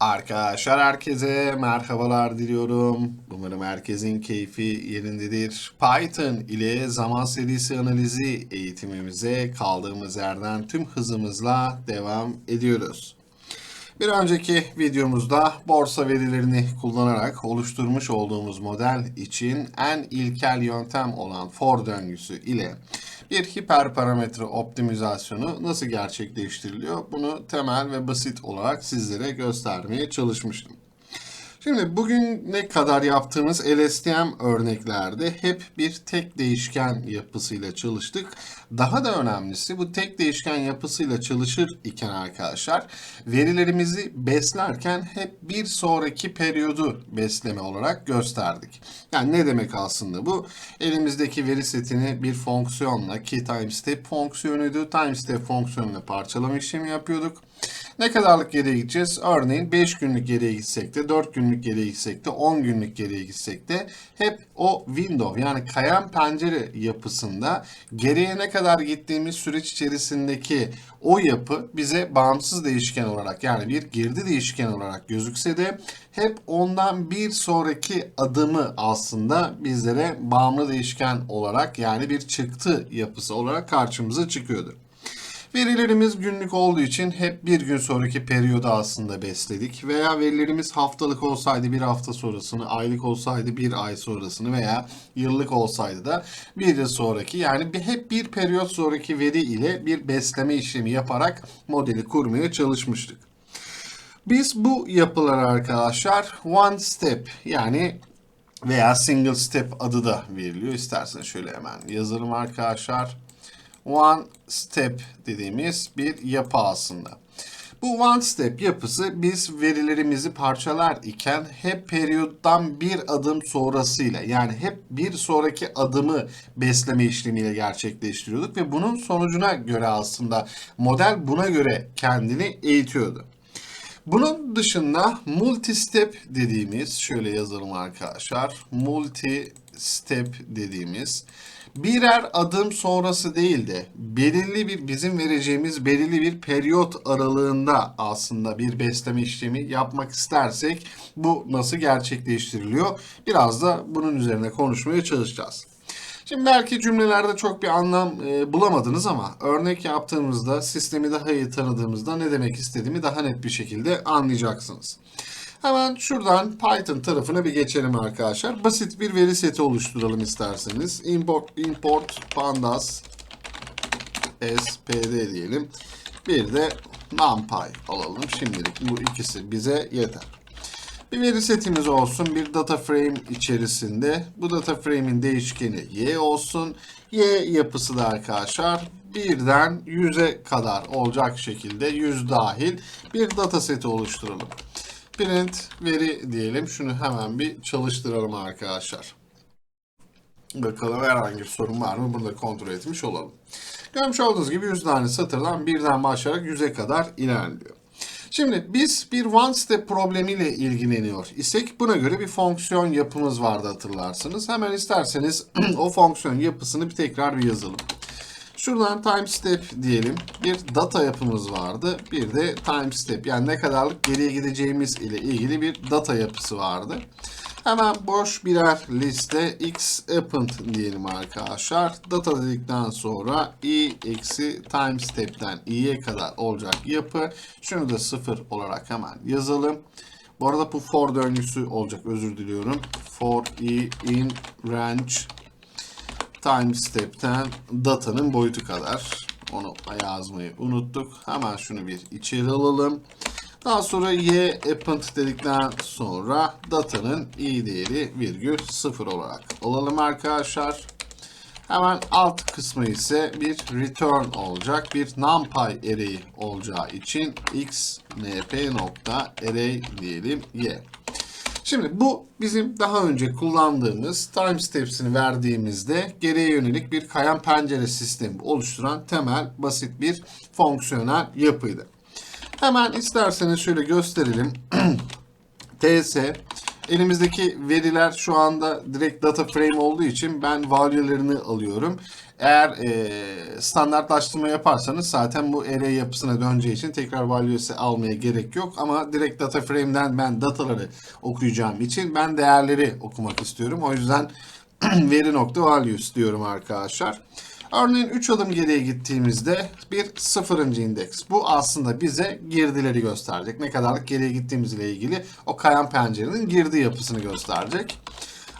Arkadaşlar herkese merhabalar diliyorum. Umarım herkesin keyfi yerindedir. Python ile zaman serisi analizi eğitimimize kaldığımız yerden tüm hızımızla devam ediyoruz. Bir önceki videomuzda borsa verilerini kullanarak oluşturmuş olduğumuz model için en ilkel yöntem olan for döngüsü ile bir hiperparametre optimizasyonu nasıl gerçekleştiriliyor? Bunu temel ve basit olarak sizlere göstermeye çalışmıştım. Şimdi bugün ne kadar yaptığımız LSTM örneklerde hep bir tek değişken yapısıyla çalıştık. Daha da önemlisi bu tek değişken yapısıyla çalışır iken arkadaşlar verilerimizi beslerken hep bir sonraki periyodu besleme olarak gösterdik. Yani ne demek aslında bu? Elimizdeki veri setini bir fonksiyonla ki timestep fonksiyonuydu. Timestep fonksiyonuyla parçalama işlemi yapıyorduk. Ne kadarlık geriye gideceğiz? Örneğin 5 günlük geriye gitsek de, 4 günlük geriye gitsek de, 10 günlük geriye gitsek de hep o window yani kayan pencere yapısında geriye ne kadar gittiğimiz süreç içerisindeki o yapı bize bağımsız değişken olarak yani bir girdi değişken olarak gözükse de hep ondan bir sonraki adımı aslında bizlere bağımlı değişken olarak yani bir çıktı yapısı olarak karşımıza çıkıyordu. Verilerimiz günlük olduğu için hep bir gün sonraki periyodu aslında besledik. Veya verilerimiz haftalık olsaydı bir hafta sonrasını, aylık olsaydı bir ay sonrasını veya yıllık olsaydı da bir yıl sonraki yani hep bir periyot sonraki veri ile bir besleme işlemi yaparak modeli kurmaya çalışmıştık. Biz bu yapıları arkadaşlar one step yani veya single step adı da veriliyor. İsterseniz şöyle hemen yazalım arkadaşlar one step dediğimiz bir yapı aslında. Bu one step yapısı biz verilerimizi parçalar iken hep periyottan bir adım sonrasıyla yani hep bir sonraki adımı besleme işlemiyle gerçekleştiriyorduk ve bunun sonucuna göre aslında model buna göre kendini eğitiyordu. Bunun dışında multi step dediğimiz şöyle yazalım arkadaşlar. Multi step dediğimiz birer adım sonrası değil de belirli bir bizim vereceğimiz belirli bir periyot aralığında aslında bir besleme işlemi yapmak istersek bu nasıl gerçekleştiriliyor? Biraz da bunun üzerine konuşmaya çalışacağız. Şimdi belki cümlelerde çok bir anlam e, bulamadınız ama örnek yaptığımızda sistemi daha iyi tanıdığımızda ne demek istediğimi daha net bir şekilde anlayacaksınız. Hemen şuradan Python tarafına bir geçelim arkadaşlar. Basit bir veri seti oluşturalım isterseniz. Import, import pandas spd diyelim. Bir de numpy alalım. Şimdilik bu ikisi bize yeter. Bir veri setimiz olsun. Bir data frame içerisinde. Bu data frame'in değişkeni y olsun. Y yapısı da arkadaşlar birden 100'e kadar olacak şekilde 100 dahil bir data seti oluşturalım. Print veri diyelim. Şunu hemen bir çalıştıralım arkadaşlar. Bakalım herhangi bir sorun var mı? Bunu da kontrol etmiş olalım. Görmüş olduğunuz gibi 100 tane satırdan birden başlayarak 100'e kadar ilerliyor. Şimdi biz bir one step problemiyle ilgileniyor isek buna göre bir fonksiyon yapımız vardı hatırlarsınız. Hemen isterseniz o fonksiyon yapısını bir tekrar bir yazalım. Şuradan time step diyelim. Bir data yapımız vardı. Bir de time step yani ne kadarlık geriye gideceğimiz ile ilgili bir data yapısı vardı. Hemen boş birer liste x append diyelim arkadaşlar. Data dedikten sonra i eksi time step'ten i'ye kadar olacak yapı. Şunu da sıfır olarak hemen yazalım. Bu arada bu for döngüsü olacak özür diliyorum. For i in range time step'ten data'nın boyutu kadar. Onu yazmayı unuttuk. Hemen şunu bir içeri alalım. Daha sonra y append dedikten sonra data'nın i değeri virgül sıfır olarak alalım arkadaşlar. Hemen alt kısmı ise bir return olacak. Bir numpy array olacağı için x np nokta array diyelim y. Şimdi bu bizim daha önce kullandığımız time steps'ini verdiğimizde geriye yönelik bir kayan pencere sistemi oluşturan temel basit bir fonksiyonel yapıydı. Hemen isterseniz şöyle gösterelim. ts Elimizdeki veriler şu anda direkt data frame olduğu için ben value'lerini alıyorum. Eğer e, standartlaştırma yaparsanız zaten bu array yapısına döneceği için tekrar value'si almaya gerek yok. Ama direkt data frame'den ben dataları okuyacağım için ben değerleri okumak istiyorum. O yüzden veri nokta values diyorum arkadaşlar. Örneğin 3 adım geriye gittiğimizde bir sıfırıncı indeks. Bu aslında bize girdileri gösterecek. Ne kadarlık geriye gittiğimizle ilgili o kayan pencerenin girdi yapısını gösterecek.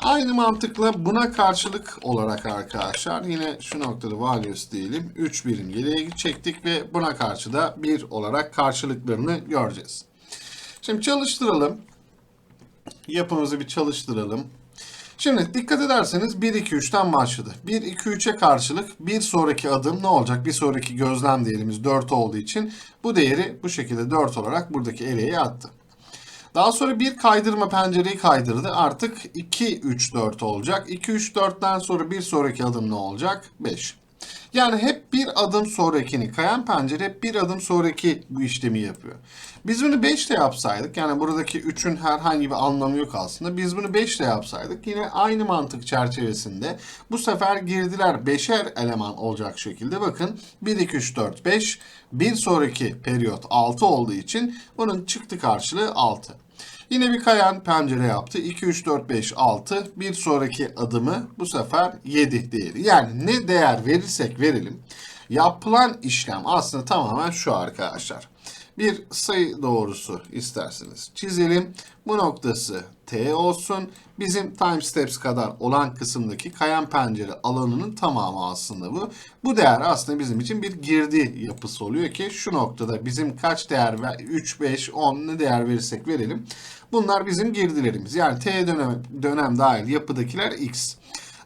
Aynı mantıkla buna karşılık olarak arkadaşlar yine şu noktada values diyelim. 3 birim geriye çektik ve buna karşı da 1 olarak karşılıklarını göreceğiz. Şimdi çalıştıralım. Yapımızı bir çalıştıralım. Şimdi dikkat ederseniz 1 2 3'ten başladı. 1 2 3'e karşılık bir sonraki adım ne olacak? Bir sonraki gözlem değerimiz 4 olduğu için bu değeri bu şekilde 4 olarak buradaki eleğe attı. Daha sonra bir kaydırma pencereyi kaydırdı. Artık 2 3 4 olacak. 2 3 4'ten sonra bir sonraki adım ne olacak? 5. Yani hep bir adım sonrakini kayan pencere hep bir adım sonraki bu işlemi yapıyor. Biz bunu 5 ile yapsaydık yani buradaki 3'ün herhangi bir anlamı yok aslında. Biz bunu 5 ile yapsaydık yine aynı mantık çerçevesinde bu sefer girdiler 5'er eleman olacak şekilde bakın 1 2 3 4 5 bir sonraki periyot 6 olduğu için bunun çıktı karşılığı 6. Yine bir kayan pencere yaptı. 2, 3, 4, 5, 6. Bir sonraki adımı bu sefer 7 değeri. Yani ne değer verirsek verelim. Yapılan işlem aslında tamamen şu arkadaşlar. Bir sayı doğrusu isterseniz çizelim. Bu noktası t olsun. Bizim time steps kadar olan kısımdaki kayan pencere alanının tamamı aslında bu. Bu değer aslında bizim için bir girdi yapısı oluyor ki şu noktada bizim kaç değer ver 3, 5, 10 ne değer verirsek verelim. Bunlar bizim girdilerimiz. Yani t dönem, dönem dahil yapıdakiler x.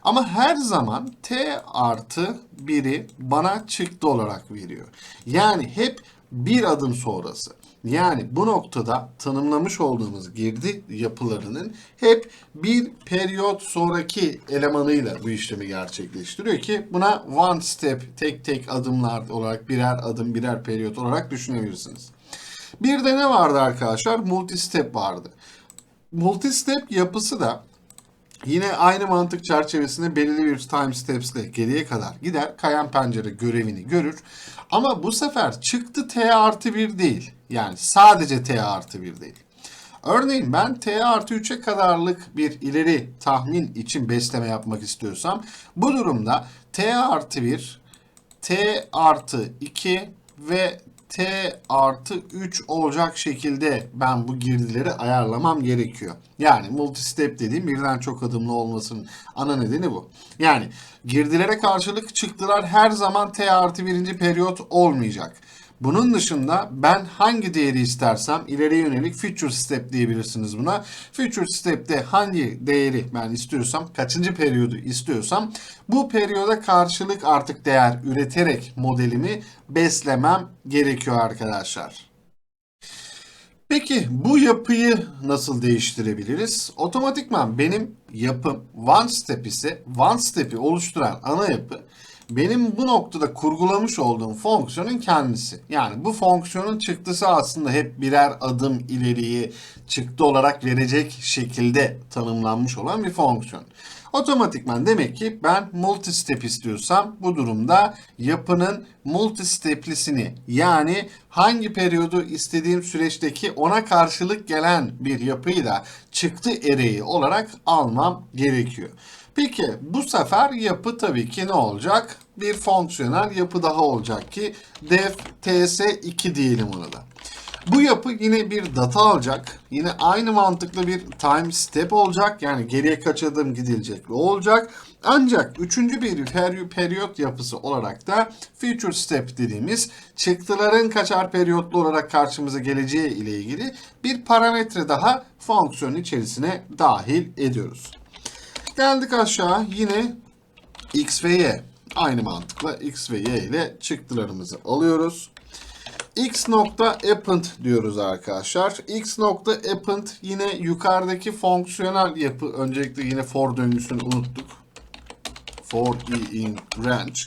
Ama her zaman t artı 1'i bana çıktı olarak veriyor. Yani hep bir adım sonrası. Yani bu noktada tanımlamış olduğumuz girdi yapılarının hep bir periyot sonraki elemanıyla bu işlemi gerçekleştiriyor ki buna one step tek tek adımlar olarak birer adım birer periyot olarak düşünebilirsiniz. Bir de ne vardı arkadaşlar? Multi step vardı. Multi step yapısı da Yine aynı mantık çerçevesinde belirli bir time steps ile geriye kadar gider. Kayan pencere görevini görür. Ama bu sefer çıktı t artı 1 değil. Yani sadece t artı 1 değil. Örneğin ben t artı 3'e kadarlık bir ileri tahmin için besleme yapmak istiyorsam bu durumda t artı 1, t artı 2 ve t artı 3 olacak şekilde ben bu girdileri ayarlamam gerekiyor. Yani multi step dediğim birden çok adımlı olmasının ana nedeni bu. Yani girdilere karşılık çıktılar her zaman t artı birinci periyot olmayacak. Bunun dışında ben hangi değeri istersem ileriye yönelik future step diyebilirsiniz buna. Future step'te hangi değeri ben istiyorsam, kaçıncı periyodu istiyorsam bu periyoda karşılık artık değer üreterek modelimi beslemem gerekiyor arkadaşlar. Peki bu yapıyı nasıl değiştirebiliriz? Otomatikman benim yapım one step ise one step'i oluşturan ana yapı benim bu noktada kurgulamış olduğum fonksiyonun kendisi. Yani bu fonksiyonun çıktısı aslında hep birer adım ileriyi çıktı olarak verecek şekilde tanımlanmış olan bir fonksiyon. Otomatikman demek ki ben multi step istiyorsam bu durumda yapının multi steplisini yani hangi periyodu istediğim süreçteki ona karşılık gelen bir yapıyı da çıktı ereği olarak almam gerekiyor. Peki bu sefer yapı tabii ki ne olacak? Bir fonksiyonel yapı daha olacak ki def ts2 diyelim ona da. Bu yapı yine bir data alacak. Yine aynı mantıklı bir time step olacak. Yani geriye kaç adım gidilecek olacak. Ancak üçüncü bir periyot yapısı olarak da future step dediğimiz çıktıların kaçar periyotlu olarak karşımıza geleceği ile ilgili bir parametre daha fonksiyonun içerisine dahil ediyoruz. Geldik aşağı yine x ve y. Aynı mantıkla x ve y ile çıktılarımızı alıyoruz. x nokta append diyoruz arkadaşlar. x nokta append yine yukarıdaki fonksiyonel yapı. Öncelikle yine for döngüsünü unuttuk. For i in range.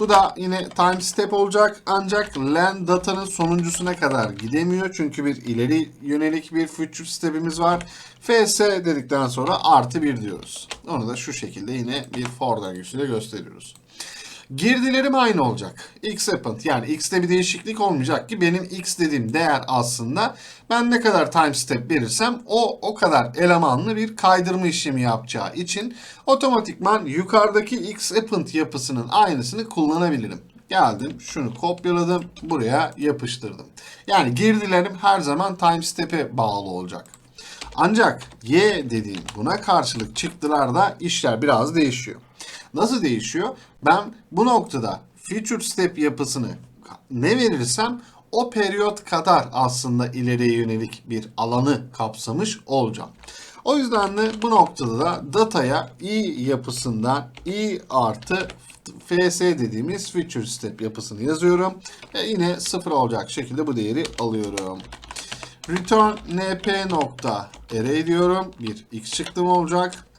Bu da yine time step olacak ancak len datanın sonuncusuna kadar gidemiyor. Çünkü bir ileri yönelik bir future step'imiz var. fs dedikten sonra artı 1 diyoruz. Onu da şu şekilde yine bir for döngüsüyle gösteriyoruz. Girdilerim aynı olacak. X append yani x'te bir değişiklik olmayacak ki benim x dediğim değer aslında ben ne kadar time step verirsem o o kadar elemanlı bir kaydırma işlemi yapacağı için otomatikman yukarıdaki x append yapısının aynısını kullanabilirim. Geldim şunu kopyaladım buraya yapıştırdım. Yani girdilerim her zaman time step'e bağlı olacak. Ancak y dediğim buna karşılık çıktılarda işler biraz değişiyor. Nasıl değişiyor? Ben bu noktada future step yapısını ne verirsem o periyot kadar aslında ileriye yönelik bir alanı kapsamış olacağım. O yüzden de bu noktada da dataya i yapısından i artı fs dediğimiz future step yapısını yazıyorum. Ve yine sıfır olacak şekilde bu değeri alıyorum. Return np nokta array diyorum. Bir x çıktım olacak.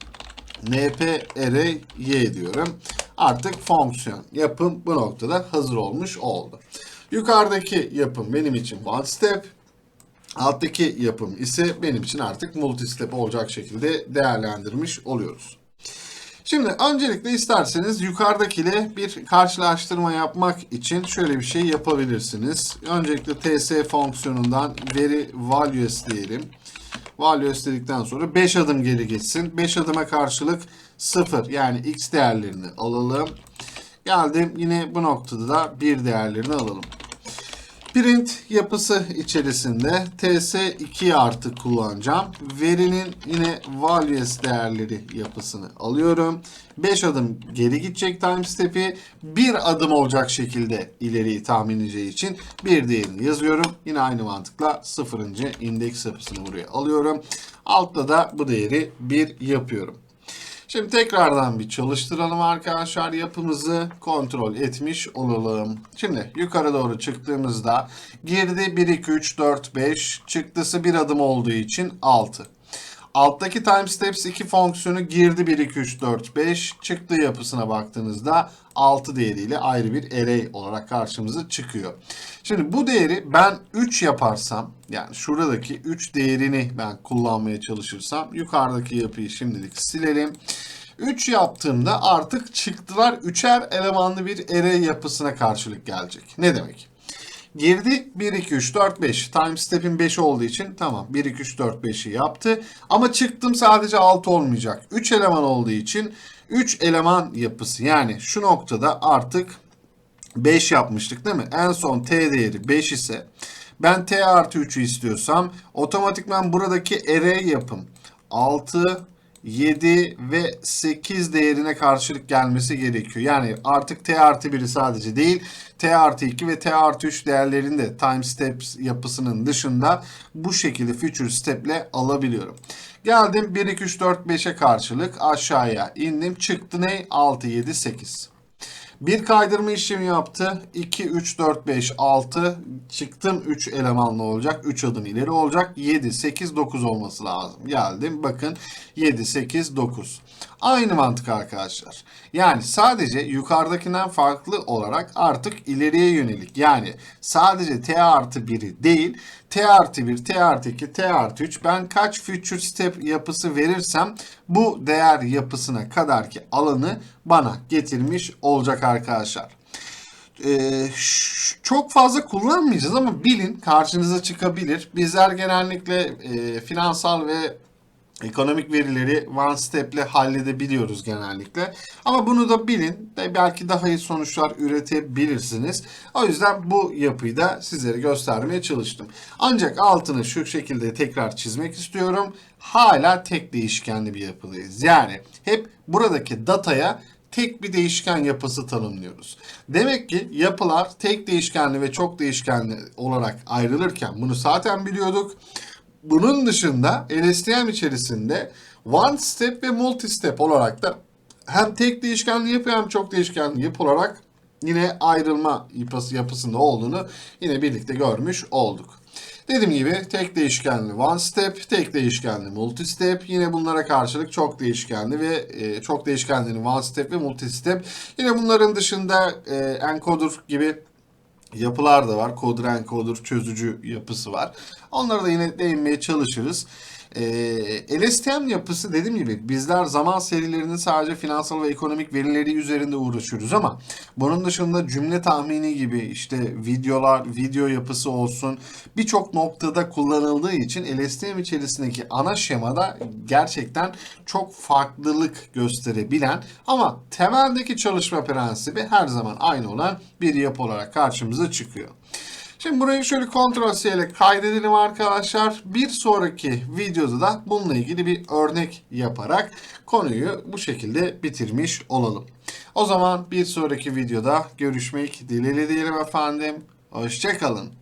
Np array y diyorum. Artık fonksiyon yapım bu noktada hazır olmuş oldu. Yukarıdaki yapım benim için one step. Alttaki yapım ise benim için artık multi step olacak şekilde değerlendirmiş oluyoruz. Şimdi öncelikle isterseniz yukarıdakiyle bir karşılaştırma yapmak için şöyle bir şey yapabilirsiniz. Öncelikle ts fonksiyonundan veri values diyelim. Values dedikten sonra 5 adım geri geçsin. 5 adıma karşılık 0 yani x değerlerini alalım. Geldim yine bu noktada da 1 değerlerini alalım. Print yapısı içerisinde ts2 artı kullanacağım. Verinin yine values değerleri yapısını alıyorum. 5 adım geri gidecek time step'i bir adım olacak şekilde ileriyi tahmin edeceği için bir değerini yazıyorum. Yine aynı mantıkla 0. indeks yapısını buraya alıyorum. Altta da bu değeri 1 yapıyorum. Şimdi tekrardan bir çalıştıralım arkadaşlar yapımızı kontrol etmiş olalım. Şimdi yukarı doğru çıktığımızda girdi 1, 2, 3, 4, 5 çıktısı bir adım olduğu için 6. Alttaki time steps 2 fonksiyonu girdi 1, 2, 3, 4, 5 çıktı yapısına baktığınızda 6 değeriyle ayrı bir array olarak karşımıza çıkıyor. Şimdi bu değeri ben 3 yaparsam yani şuradaki 3 değerini ben kullanmaya çalışırsam yukarıdaki yapıyı şimdilik silelim. 3 yaptığımda artık çıktılar üçer elemanlı bir array yapısına karşılık gelecek. Ne demek? Girdi 1, 2, 3, 4, 5. Time step'in 5 olduğu için tamam 1, 2, 3, 4, 5'i yaptı. Ama çıktım sadece 6 olmayacak. 3 eleman olduğu için 3 eleman yapısı. Yani şu noktada artık 5 yapmıştık değil mi? En son t değeri 5 ise ben t artı 3'ü istiyorsam otomatikman buradaki array yapım 6, 7 ve 8 değerine karşılık gelmesi gerekiyor. Yani artık t artı 1'i sadece değil t artı 2 ve t artı 3 değerlerini de time steps yapısının dışında bu şekilde future step ile alabiliyorum. Geldim 1, 2, 3, 4, 5'e karşılık aşağıya indim. Çıktı ne? 6, 7, 8. Bir kaydırma işlemi yaptı. 2, 3, 4, 5, 6. Çıktım 3 elemanlı olacak. 3 adım ileri olacak. 7, 8, 9 olması lazım. Geldim. Bakın 7, 8, 9. Aynı mantık arkadaşlar. Yani sadece yukarıdakinden farklı olarak artık ileriye yönelik. Yani sadece t artı 1'i değil t artı 1, t artı 2, t artı 3 ben kaç future step yapısı verirsem bu değer yapısına kadar ki alanı bana getirmiş olacak arkadaşlar. Ee, çok fazla kullanmayacağız ama bilin karşınıza çıkabilir. Bizler genellikle e, finansal ve ekonomik verileri one step'le halledebiliyoruz genellikle. Ama bunu da bilin de belki daha iyi sonuçlar üretebilirsiniz. O yüzden bu yapıyı da sizlere göstermeye çalıştım. Ancak altını şu şekilde tekrar çizmek istiyorum. Hala tek değişkenli bir yapıdayız. Yani hep buradaki dataya tek bir değişken yapısı tanımlıyoruz. Demek ki yapılar tek değişkenli ve çok değişkenli olarak ayrılırken bunu zaten biliyorduk. Bunun dışında LSTM içerisinde one step ve multi step olarak da hem tek değişkenli yapı hem çok değişkenli yapı olarak yine ayrılma yapısı yapısında olduğunu yine birlikte görmüş olduk. Dediğim gibi tek değişkenli one step, tek değişkenli multi step. Yine bunlara karşılık çok değişkenli ve e, çok değişkenli one step ve multi step. Yine bunların dışında e, encoder gibi yapılar da var. Coder encoder çözücü yapısı var. Onlara da yine değinmeye çalışırız. Ee, LSTM yapısı dediğim gibi bizler zaman serilerinin sadece finansal ve ekonomik verileri üzerinde uğraşıyoruz ama bunun dışında cümle tahmini gibi işte videolar, video yapısı olsun birçok noktada kullanıldığı için LSTM içerisindeki ana şemada gerçekten çok farklılık gösterebilen ama temeldeki çalışma prensibi her zaman aynı olan bir yapı olarak karşımıza çıkıyor. Şimdi burayı şöyle Ctrl C ile kaydedelim arkadaşlar. Bir sonraki videoda da bununla ilgili bir örnek yaparak konuyu bu şekilde bitirmiş olalım. O zaman bir sonraki videoda görüşmek dileğiyle diyelim efendim. Hoşçakalın.